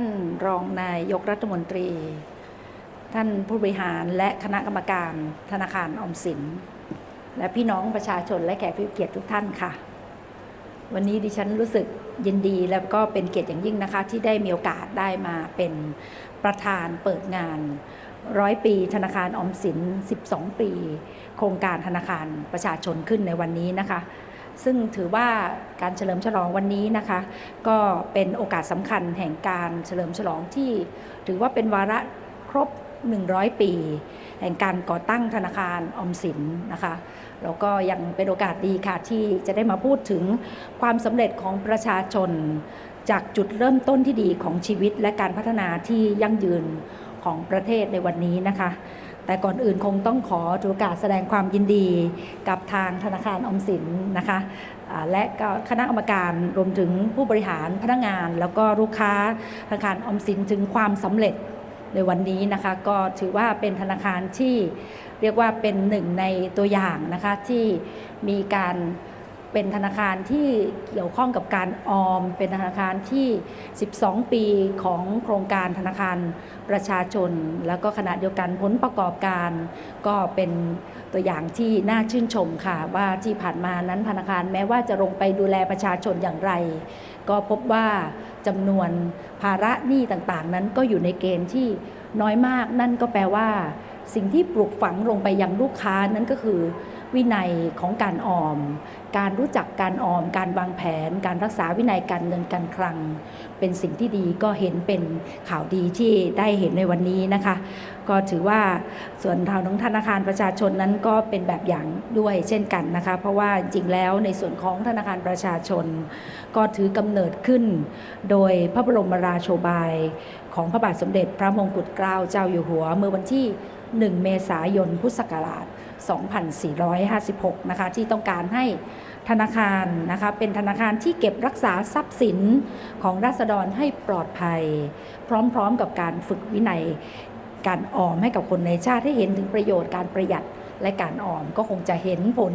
ท่านรองนายกรัฐมนตรี ท่านผู้บริหารและคณะกรรมการธนาคารออมสิน และพี่น้องประชาชนและแขกผู้เกียรติทุกท่านค่ะ วันนี้ดิฉันรู้สึกยินดีแล้วก็เป็นเกียรติอย่างยิ่งนะคะ ที่ได้มีโอกาสได้มาเป็นประธานเปิดงานร้อยปีธนาคารออมสิน 12 ปี โครงการธนาคารประชาชนขึ้นในวันนี้นะคะ ซึ่งถือว่าการเฉลิมฉลองวันนี้นะคะ ก็เป็นโอกาสสำคัญแห่งการเฉลิมฉลองที่ ถือว่าเป็นวาระครบ 100 ปี แห่งการก่อตั้งธนาคารออมสินนะคะแล้วก็ยังเป็นโอกาสดีค่ะที่จะได้มาพูดถึงความสำเร็จของประชาชน จากจุดเริ่มต้นที่ดีของชีวิตและการพัฒนาที่ยั่งยืนของประเทศในวันนี้นะคะ แต่ก่อนอื่นคงต้องขอถือโอกาสแสดงความยินดีกับทางธนาคารอมสินนะคะและก็คณะกรรมการรวมถึงผู้บริหารพนักงาน แล้วก็ลูกค้าธนาคารออมสินถึงความสำเร็จในวันนี้นะคะก็ถือว่าเป็นธนาคารที่เรียกว่าเป็นหนึ่งในตัวอย่างนะคะที่มีการ เป็นธนาคารที่เกี่ยวข้องกับการออม เป็นธนาคารที่ 12 ปีของโครงการธนาคารประชาชน แล้วก็ขณะเดียวกันผลประกอบการ ก็เป็นตัวอย่างที่น่าชื่นชมค่ะ ว่าที่ผ่านมานั้นธนาคารแม้ว่าจะลงไปดูแลประชาชนอย่างไร ก็พบว่าจำนวนภาระหนี้ต่างๆ นั้นก็อยู่ในเกณฑ์ที่น้อยมากนั่นก็แปลว่า สิ่งที่ปลูกฝังลงไปยังลูกค้านั้นก็คือ วินัยของการออม การรู้จักการออม การวางแผน การรักษาวินัยการเงินการคลัง เป็นสิ่งที่ดีก็เห็นเป็นข่าวดีที่ได้เห็นในวันนี้นะคะ ก็ถือว่าส่วนทางของธนาคารประชาชนนั้นก็เป็นแบบอย่างด้วยเช่นกันนะคะ เพราะว่าจริงแล้วในส่วนของธนาคารประชาชน ก็ถือกำเนิดขึ้น โดยพระบรมราโชบาย ของพระบาทสมเด็จพระมงกุฎเกล้าเจ้าอยู่หัวเมื่อวันที่ 1 เมษายน พุทธศักราช 2456 นะคะที่ต้องการให้ธนาคารนะคะเป็นธนาคารที่เก็บรักษาทรัพย์สินของราษฎรให้ปลอดภัย พร้อมๆกับการฝึกวินัยการออมให้กับคนในชาติให้เห็นถึงประโยชน์การประหยัดและการออมก็คงจะเห็นผล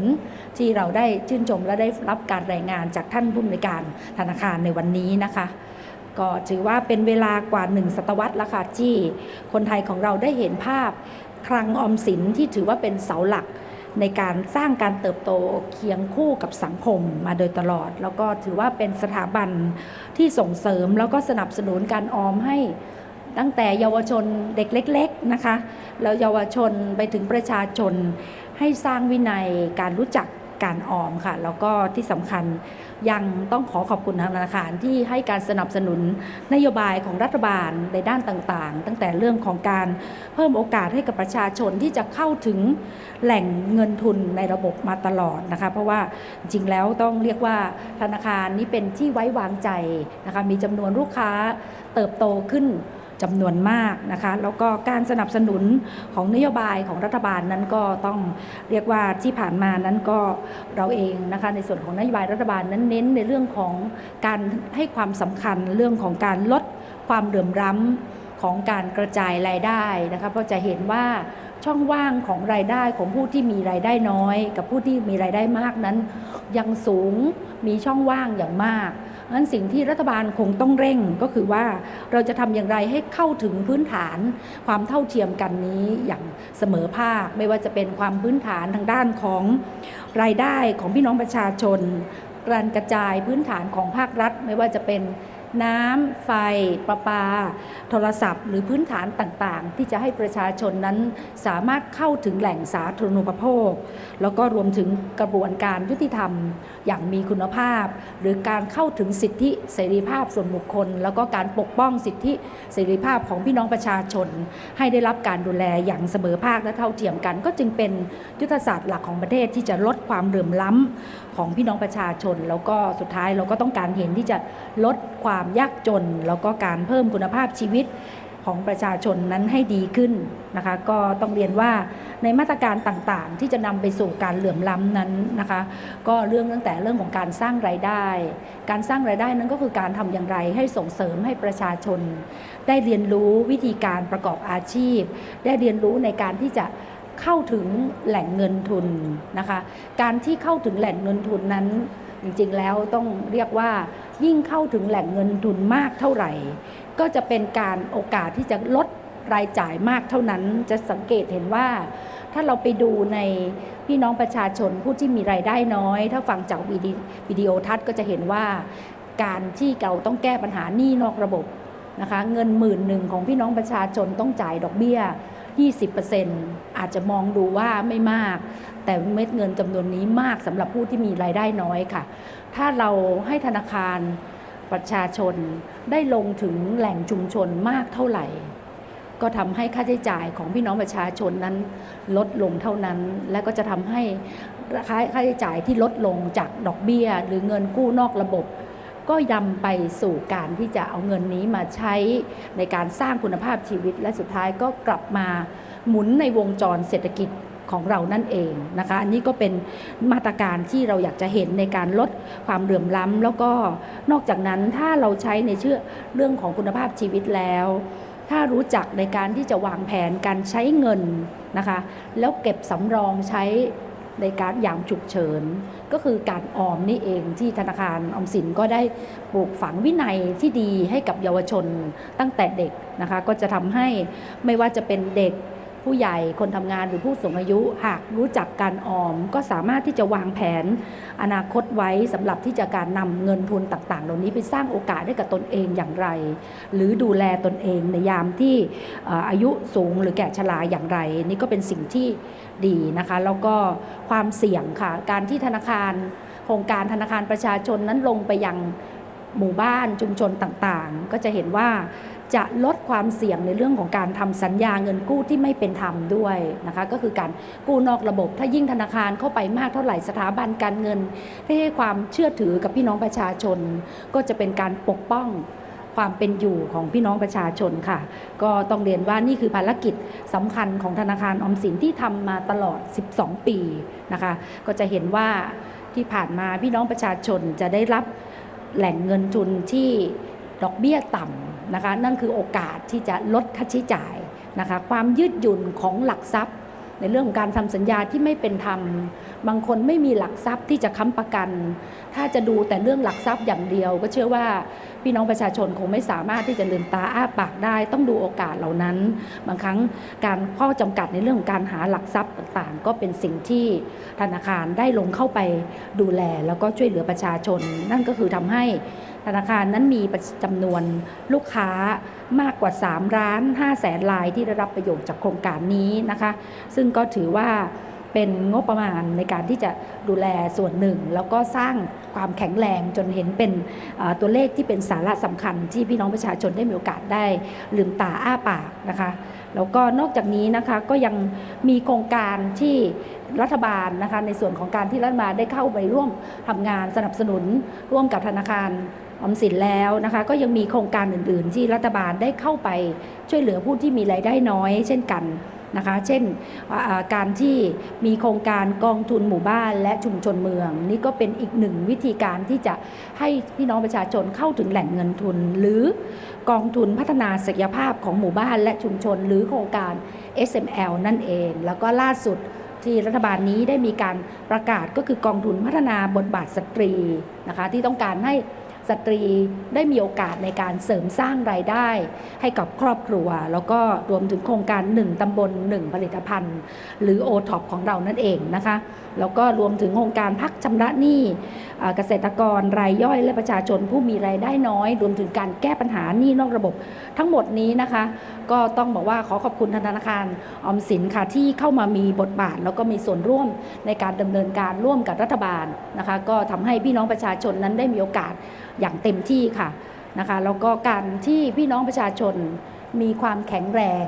ที่เราได้ชื่นชมและได้รับการรายงานจากท่านผู้อำนวยการธนาคารในวันนี้นะคะ ก็ถือว่าเป็นเวลากว่าหนึ่งศตวรรษแล้วค่ะที่คนไทยของเราได้เห็นภาพ คลังออมสินที่ถือว่าเป็นเสาหลักในการสร้างการเติบโตเคียงคู่กับสังคมมาโดยตลอด แล้วก็ถือว่าเป็นสถาบันที่ส่งเสริมแล้วก็สนับสนุนการออมให้ตั้งแต่เยาวชนเด็กเล็ก ๆนะคะ แล้วเยาวชนไปถึงประชาชนให้สร้างวินัยการรู้จัก การออมค่ะ แล้วก็ที่สำคัญยังต้องขอขอบคุณธนาคารที่ให้การสนับสนุนนโยบายของรัฐบาลในด้านต่างๆ ตั้งแต่เรื่องของการเพิ่มโอกาสให้กับประชาชนที่จะเข้าถึงแหล่งเงินทุนในระบบมาตลอดนะคะ เพราะว่าจริงๆแล้วต้องเรียกว่าธนาคารนี้เป็นที่ไว้วางใจนะคะมีจำนวนลูกค้าเติบโตขึ้น จำนวนมากนะคะแล้วก็การสนับสนุนของนโยบายของรัฐบาลนั้นก็ต้องเรียกว่าที่ผ่านมานั้นก็เราเองนะคะในส่วนของนโยบายรัฐบาลนั้นเน้นในเรื่องของการให้ความสำคัญเรื่องของการลดความเหลื่อมล้ำของการกระจายรายได้นะคะเพราะจะเห็นว่าช่องว่างของรายได้ของผู้ที่มีรายได้น้อย กับผู้ที่มีรายได้มากนั้น ยังสูงมีช่องว่างอย่างมาก นั้นสิ่งที่รัฐบาลคงต้องเร่งก็คือว่าเราจะทำอย่างไรให้เข้าถึงพื้นฐานความเท่าเทียมกันนี้อย่างเสมอภาค ไม่ว่าจะเป็นความพื้นฐานทางด้านของรายได้ของพี่น้องประชาชนการกระจายพื้นฐานของภาครัฐ ไม่ว่าจะเป็น น้ำไฟประปา โทรศัพท์ หรือพื้นฐานต่างๆ ที่จะให้ประชาชนนั้นสามารถเข้าถึงแหล่งสาธารณูปโภค แล้วก็รวมถึงกระบวนการยุติธรรมอย่างมีคุณภาพ หรือการเข้าถึงสิทธิเสรีภาพส่วนบุคคล แล้วก็การปกป้องสิทธิเสรีภาพของพี่น้องประชาชน ให้ได้รับการดูแลอย่างเสมอภาคและเท่าเทียมกัน ก็จึงเป็นยุทธศาสตร์หลักของประเทศที่จะลดความเหลื่อมล้ำของพี่น้องประชาชน แล้วก็สุดท้ายเราก็ต้องการเห็นที่จะลดความยากจน แล้วก็การเพิ่มคุณภาพชีวิตของประชาชนนั้นให้ดีขึ้นนะคะก็ต้องเรียนว่าในมาตรการต่างๆ ที่จะนำไปสู่การเหลื่อมล้ำนั้นนะคะ ก็เรื่องตั้งแต่เรื่องของการสร้างรายได้ การสร้างรายได้นั้นก็คือการทำอย่างไรให้ส่งเสริมให้ประชาชน ได้เรียนรู้วิธีการประกอบอาชีพ ได้เรียนรู้ในการที่จะ เข้าถึงแหล่งเงินทุนนะคะ การที่เข้าถึงแหล่งเงินทุนนั้น จริงๆแล้วต้องเรียกว่า ยิ่งเข้าถึงแหล่งเงินทุนมากเท่าไหร่ ก็จะเป็นการโอกาสที่จะลดรายจ่ายมากเท่านั้นจะสังเกตเห็นว่า ถ้าเราไปดูในพี่น้องประชาชนผู้ที่มีรายได้น้อย ถ้าฟังจากวิดีวดีโอทัศน์ก็จะเห็นว่าการที่เราต้องแก้ปัญหาหนี้นอกระบบนะคะเงินหมื่นหนึ่งของพี่น้องประชาชนต้องจ่ายดอกเบี้ย 20%อาจจะมองดูว่าไม่มาก แต่เม็ดเงินจำนวนนี้มากสำหรับผู้ที่มีรายได้น้อยค่ะ ถ้าเราให้ธนาคารประชาชนได้ลงถึงแหล่งชุมชนมากเท่าไหร่ ก็ทำให้ค่าใช้จ่ายของพี่น้องประชาชนนั้นลดลงเท่านั้น และก็จะทำให้ค่าค่าใช้จ่ายที่ลดลงจากดอกเบี้ย หรือเงินกู้นอกระบบ ก็ยำไปสู่การที่จะเอาเงินนี้มาใช้ในการสร้างคุณภาพชีวิต และสุดท้ายก็กลับมาหมุนในวงจรเศรษฐกิจของเรานั่นเองนะคะอันนี้ก็เป็นมาตรการที่เราอยากจะเห็นในการลดความเหลื่อมล้ำแล้วก็นอกจากนั้นถ้าเราใช้ในเชื่อเรื่องของคุณภาพชีวิตแล้ว ถ้ารู้จักในการที่จะวางแผนการใช้เงินนะคะแล้วเก็บสำรองใช้ ในการยามฉุกเฉิน ก็คือการออมนี่เองที่ธนาคารออมสินก็ได้ปลูกฝังวินัยที่ดีให้กับเยาวชนตั้งแต่เด็กนะคะก็จะทำให้ไม่ว่าจะเป็นเด็ก ผู้ใหญ่คนทำงานหรือผู้สูงอายุ หากรู้จักการออม ก็สามารถที่จะวางแผน อนาคตไว้สำหรับที่จะการนำเงินทุนต่างๆ เหล่านี้ไปสร้างโอกาสให้กับตนเองอย่างไร หรือดูแลตนเองในยามที่อายุสูงหรือแก่ชราอย่างไร นี่ก็เป็นสิ่งที่ดีนะคะแล้วก็ความเสี่ยงค่ะการที่ธนาคารโครงการธนาคารประชาชนนั้นลงไปยังหมู่บ้านชุมชนต่างๆ ก็จะเห็นว่า จะลดความเสี่ยงในเรื่องของการทำสัญญาเงินกู้ที่ไม่เป็นธรรมด้วยนะคะก็คือการกู้นอกระบบ ถ้ายิ่งธนาคารเข้าไปมากเท่าไหร่สถาบันการเงิน ที่ให้ความเชื่อถือกับพี่น้องประชาชน ก็จะเป็นการปกป้องความเป็นอยู่ของพี่น้องประชาชนค่ะ ก็ต้องเรียนว่านี่คือภารกิจสำคัญของธนาคารออมสินที่ทำมาตลอด 12 ปีนะคะ ก็จะเห็นว่าที่ผ่านมาพี่น้องประชาชนจะได้รับแหล่งเงินทุนที่ ดอกเบี้ยต่ำนะคะนั่นคือโอกาสที่จะลดค่าใช้จ่ายนะคะความยืดหยุ่นของหลักทรัพย์ ในเรื่องของการทำสัญญาที่ไม่เป็นธรรม บางคนไม่มีหลักทรัพย์ที่จะค้ำประกัน ถ้าจะดูแต่เรื่องหลักทรัพย์อย่างเดียว ก็เชื่อว่าพี่น้องประชาชนคงไม่สามารถที่จะลืมตาอ้าปากได้ ต้องดูโอกาสเหล่านั้น บางครั้งการข้อจำกัดในเรื่องของการหาหลักทรัพย์ต่างๆ ก็เป็นสิ่งที่ธนาคารได้ลงเข้าไปดูแล แล้วก็ช่วยเหลือประชาชน นั่นก็คือทำให้ ธนาคารนั้นมีจำนวนลูกค้ามากกว่า 3 ล้าน5แสนรายที่ได้รับประโยชน์จากโครงการนี้นะคะ ซึ่งก็ถือว่าเป็นงบประมาณในการที่จะดูแลส่วนหนึ่ง แล้วก็สร้างความแข็งแรงจนเห็นเป็นตัวเลขที่เป็นสาระสำคัญที่พี่น้องประชาชนได้มีโอกาสได้ลืมตาอ้าปากนะคะแล้วก็นอกจากนี้นะคะก็ยังมีโครงการที่รัฐบาลนะคะในส่วนของการที่รัฐบาลได้เข้าไปร่วมทำงานสนับสนุนร่วมกับธนาคาร ออมสินแล้วนะคะ ก็ยังมีโครงการอื่น ๆ ที่รัฐบาลได้เข้าไปช่วยเหลือผู้ที่มีรายได้น้อย เช่นกันนะคะ เช่นการที่มีโครงการกองทุนหมู่บ้านและชุมชนเมือง นี่ก็เป็นอีกหนึ่งวิธีการที่จะให้พี่น้องประชาชนเข้าถึงแหล่งเงินทุน หรือกองทุนพัฒนาศักยภาพของหมู่บ้านและชุมชน หรือโครงการ SML นั่นเอง แล้วก็ล่าสุดที่รัฐบาลนี้ได้มีการประกาศก็คือกองทุนพัฒนาบทบาทสตรีนะคะที่ต้องการให้ สตรีได้มีโอกาสในการเสริมสร้างรายได้ ให้กับครอบครัว แล้วก็รวมถึงโครงการ 1 ตำบล 1 ผลิตภัณฑ์ หรือ o t o p ของเรานั่นเองนะคะ แล้วก็รวมถึงโครงการพักชำระหนี้อ่เกษตรกรรายย่อยและประชาชนผู้มีรายได้น้อย รวมถึงการแก้ปัญหาหนี้นอกระบบ ทั้งหมดนี้นะคะ ก็ต้องบอกว่าขอขอบคุณธนาคารออมสินค่ะที่เข้ามามีบทบาท แล้วก็มีส่วนร่วมในการดำเนินการร่วมกับรัฐบาลนะคะ ก็ทำให้พี่น้องประชาชนนั้นได้มีโอกาสอย่างเต็มที่ค่ะนะคะแล้วก็การที่พี่น้องประชาชนมีความแข็งแรง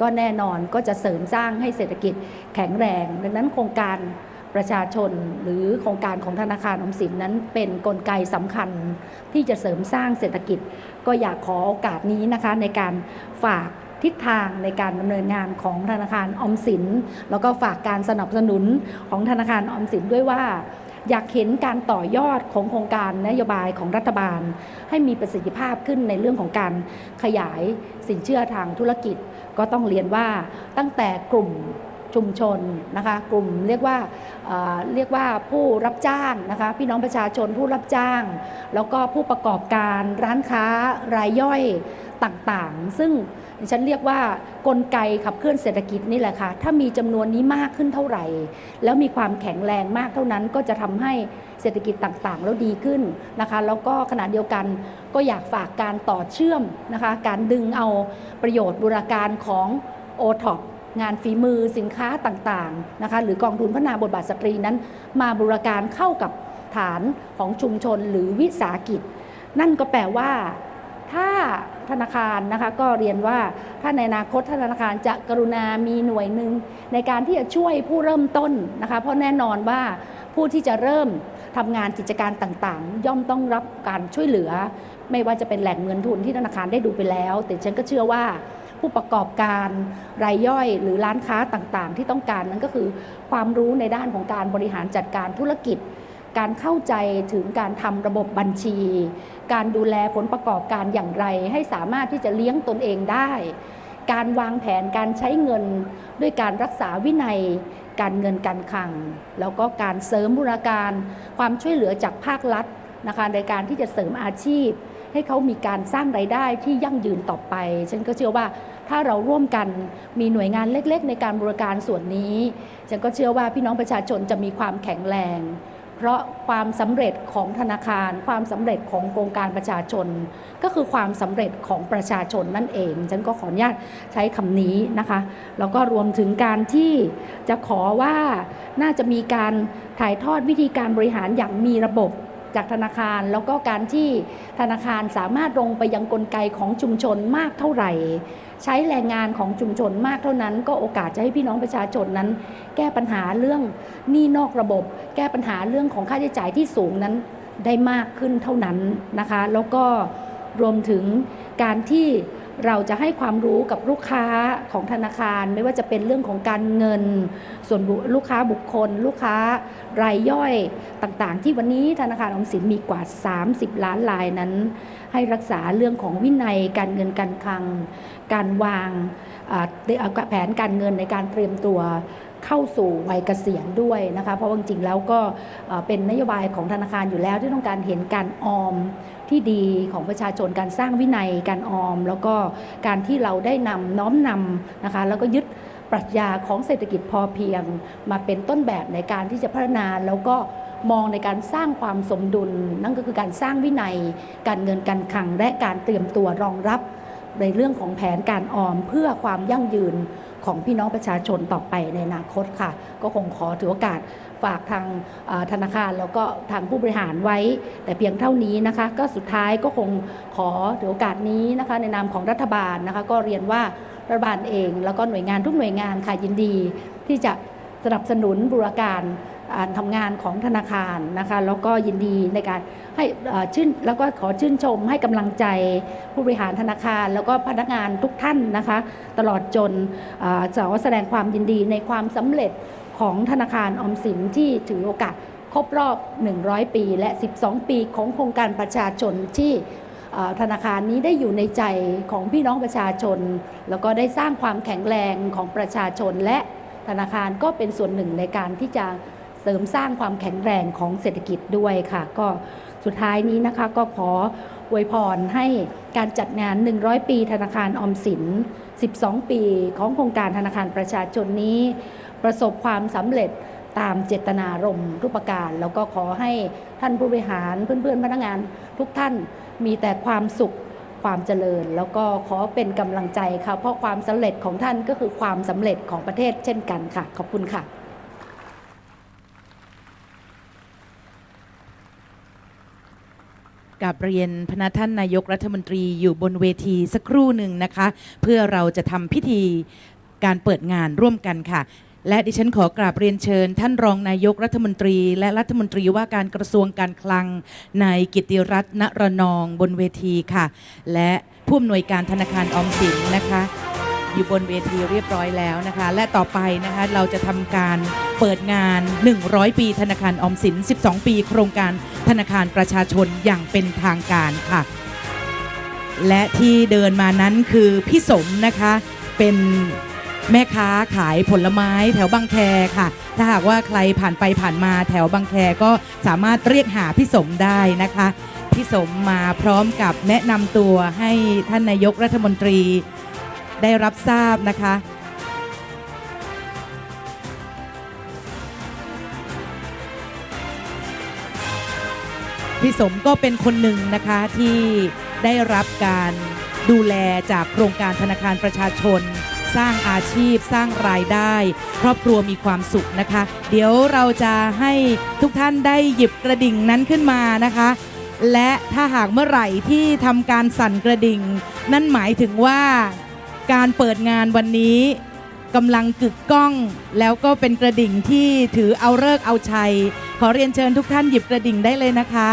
ก็แน่นอนก็จะเสริมสร้างให้เศรษฐกิจแข็งแรง ดังนั้นโครงการ ประชาชนหรือโครงการของธนาคารออมสินนั้นเป็นนกลไกสำคัญที่จะเสริมสร้างเศรษฐกิจ ก็อยากขอโอกาสนี้นะคะในการฝากทิศทางในการดำเนินงานของธนาคารออมสิน แล้วก็ฝากการสนับสนุนของธนาคารออมสินด้วยว่า อยากเห็นการต่อยอดของโครงการนโยบายของรัฐบาล ให้มีประสิทธิภาพขึ้นในเรื่องของการขยายสินเชื่อทางธุรกิจ ก็ต้องเรียนว่าตั้งแต่กลุ่ม ชุมชนนะคะกลุ่มเรียกว่าเรียกว่าผู้รับจ้างนะคะพี่น้องประชาชนผู้รับจ้าง แล้วก็ผู้ประกอบการร้านค้ารายย่อยต่างๆ ซึ่งฉันเรียกว่ากลไกขับเคลื่อนเศรษฐกิจนี่แหละค่ะถ้ามีจำนวนนี้มากขึ้นเท่าไหร่ แล้วมีความแข็งแรงมากเท่านั้นก็จะทำให้เศรษฐกิจต่างๆ แล้วดีขึ้นนะคะแล้วก็ขณะเดียวกันก็อยากฝากการต่อเชื่อมนะคะการดึงเอาประโยชน์บูรการของโอท็อป งานฝีมือสินค้าต่างๆนะคะหรือกองทุนพัฒนาบทบาทสตรีนั้น มาบูรการเข้ากับฐานของชุมชนหรือวิสาหกิจ นั่นก็แปลว่า ถ้าธนาคารนะคะก็เรียนว่าถ้าในอนาคตธนาคารจะกรุณามีหน่วยหนึ่งในการที่จะช่วยผู้เริ่มต้นนะคะเพราะแน่นอนว่าผู้ที่จะเริ่มทำงานกิจการต่างๆ ย่อมต้องรับการช่วยเหลือ ไม่ว่าจะเป็นแหล่งเงินทุนที่ธนาคารได้ดูไปแล้ว แต่ฉันก็เชื่อว่า ผู้ประกอบการรายย่อย หรือร้านค้าต่างๆ ที่ต้องการนั้นก็คือความรู้ในด้านของการบริหารจัดการธุรกิจ การเข้าใจถึงการทำระบบบัญชี การดูแลผลประกอบการอย่างไร ให้สามารถที่จะเลี้ยงตนเองได้ การวางแผนการใช้เงินด้วยการรักษาวินัยการเงินการคลัง แล้วก็การเสริมบูรการ ความช่วยเหลือจากภาครัฐนะคะในการที่จะเสริมอาชีพ ให้เขามีการสร้างไรายได้ที่ยั่งยืนต่อไป ฉันก็เชื่อว่าถ้าเราร่วมกันมีหน่วยงานเล็ก ๆ ในการบริการส่วนนี้ ฉันก็เชื่อว่าพี่น้องประชาชนจะมีความแข็งแรง เพราะความสำเร็จของธนาคาร ความสำเร็จของโครงการประชาชน ก็คือความสำเร็จของประชาชนนั่นเอง ฉันก็ขออนุญาตใช้คำนี้นะคะแล้วก็รวมถึงการที่จะขอว่าน่าจะมีการถ่ายทอดวิธีการบริหารอย่างมีระบบ จากธนาคาร แล้วก็การที่ธนาคารสามารถลงไปยังกลไกของชุมชนมากเท่าไหร่ ใช้แรงงานของชุมชนมากเท่านั้น ก็โอกาสจะให้พี่น้องประชาชนนั้น แก้ปัญหาเรื่องหนี้นอกระบบ แก้ปัญหาเรื่องของค่าใช้จ่ายที่สูงนั้นได้มากขึ้นเท่านั้นนะคะ แล้วก็รวมถึงการที่ เราจะให้ความรู้กับลูกค้าของธนาคาร ไม่ว่าจะเป็นเรื่องของการเงิน ส่วนลูกค้าบุคคล ลูกค้ารายย่อยต่างๆ ที่วันนี้ธนาคารออมสินมีกว่า 30 ล้านรายนั้น ให้รักษาเรื่องของวินัยการเงินการคลัง การวางแผนการเงินในการเตรียมตัวเข้าสู่วัยเกษียณด้วยนะคะ เพราะว่าจริงๆแล้วก็เป็นนโยบายของธนาคารอยู่แล้วที่ต้องการเห็นการออม ที่ดีของประชาชนการสร้างวินัยการออม แล้วก็การที่เราได้นำน้อมนำนะคะแล้วก็ยึดปรัชญาของเศรษฐกิจพอเพียง มาเป็นต้นแบบในการที่จะพัฒนาแล้วก็มองในการสร้างความสมดุล นั่นก็คือการสร้างวินัย การเงินการคลังและการเตรียมตัวรองรับในเรื่องของแผนการออมเพื่อความยั่งยืน ของพี่น้องประชาชนต่อไปในอนาคตค่ะ ก็คงขอถือโอกาสฝากทางธนาคารแล้วก็ทางผู้บริหารไว้ แต่เพียงเท่านี้นะคะ ก็สุดท้ายก็คงขอถือโอกาสนี้นะคะ ในนามของรัฐบาลนะคะ ก็เรียนว่ารัฐบาลเอง แล้วก็หน่วยงานทุกหน่วยงานค่ะยินดี ที่จะสนับสนุนบุรการ การทำงานของธนาคารนะคะแล้วก็ยินดีในการให้ชื่นแล้วก็ขอชื่นชมให้กำลังใจผู้บริหารธนาคาร แล้วก็พนักงานทุกท่านนะคะ ตลอดจนจะขอแสดงความยินดีในความสำเร็จของธนาคารออมสินที่ถือโอกาสครบรอบ 100 ปี และ 12 ปีของโครงการประชาชนที่ธนาคารนี้ได้อยู่ในใจของพี่น้องประชาชน แล้วก็ได้สร้างความแข็งแรงของประชาชนและธนาคารก็เป็นส่วนหนึ่งในการที่จะ เสริมสร้างความแข็งแรงของเศรษฐกิจด้วยค่ะ ก็สุดท้ายนี้นะคะก็ขออวยพรให้การจัดงาน 100 ปีธนาคารออมสิน 12 ปีของโครงการธนาคารประชาชนนี้ ประสบความสำเร็จตามเจตนารมณ์ทุกปการ แล้วก็ขอให้ท่านผู้บริหารเพื่อนๆพนักงานทุกท่านมีแต่ความสุขความเจริญ แล้วก็ขอเป็นกำลังใจค่ะเพราะความสำเร็จของท่านก็คือความสำเร็จของประเทศเช่นกันค่ะ ขอบคุณค่ะ กับเรียนพนักท่านนายกรัฐมนตรีอยู่บนเวทีสักครู่หนึ่งนะคะ เพื่อเราจะทำพิธีการเปิดงานร่วมกันค่ะ และดิฉันขอกราบเรียนเชิญ ท่านรองนายกรัฐมนตรี และรัฐมนตรีว่าการกระทรวงการคลังนายกิติรัตน์ณระนองบนเวทีค่ะ และผู้อำนวยการธนาคารออมสินนะคะ อยู่บนเวทีเรียบร้อยแล้วนะคะ และต่อไปนะคะเราจะทำการเปิดงาน 100 ปีธนาคารออมสิน 12 ปีโครงการธนาคารประชาชนอย่างเป็นทางการค่ะ และที่เดินมานั้นคือพี่สมนะคะเป็นแม่ค้าขายผลไม้แถวบางแคค่ะ ถ้าหากว่าใครผ่านไปผ่านมาแถวบางแคก็สามารถเรียกหาพี่สมได้นะคะ พี่สมมาพร้อมกับแนะนำตัวให้ท่านนายกรัฐมนตรี ได้รับทราบนะคะพี่สมก็เป็นคนหนึ่งนะคะที่ได้รับการดูแลจากโครงการธนาคารประชาชน สร้างอาชีพสร้างรายได้ ครอบครัวมีความสุขนะคะ เดี๋ยวเราจะให้ทุกท่านได้หยิบกระดิ่งนั้นขึ้นมานะคะ และถ้าหากเมื่อไหร่ที่ทำการสั่นกระดิ่ง นั่นหมายถึงว่า การเปิดงานวันนี้กำลังกึกก้อง แล้วก็เป็นกระดิ่งที่ถือเอาเลิกเอาชัย ขอเรียนเชิญทุกท่านหยิบกระดิ่งได้เลยนะคะ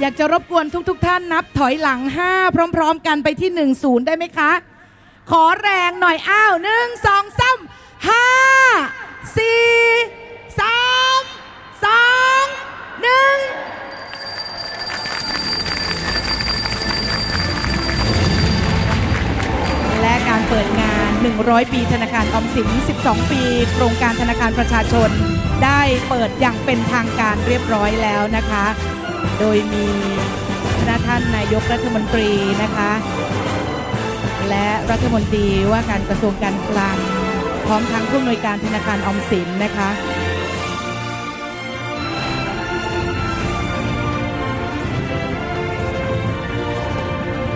อยากจะรบกวนทุกๆทท่านนับถอยหลัง 5 พร้อม ๆ กันไปที่ 1 0 ได้ไหมคะ ขอแรงหน่อยอ้าวหนึ่งสองสามห้าสี่สามสองหนึ่ง 100 ปีธนาคารออมสิน 12 ปี โครงการธนาคารประชาชน ได้เปิดอย่างเป็นทางการเรียบร้อยแล้วนะคะ โดยมีคณะท่านนายกรัฐมนตรีนะคะ และรัฐมนตรีว่าการกระทรวงการคลังพร้อมทั้งผู้อำนวยการธนาคารออมสินนะคะ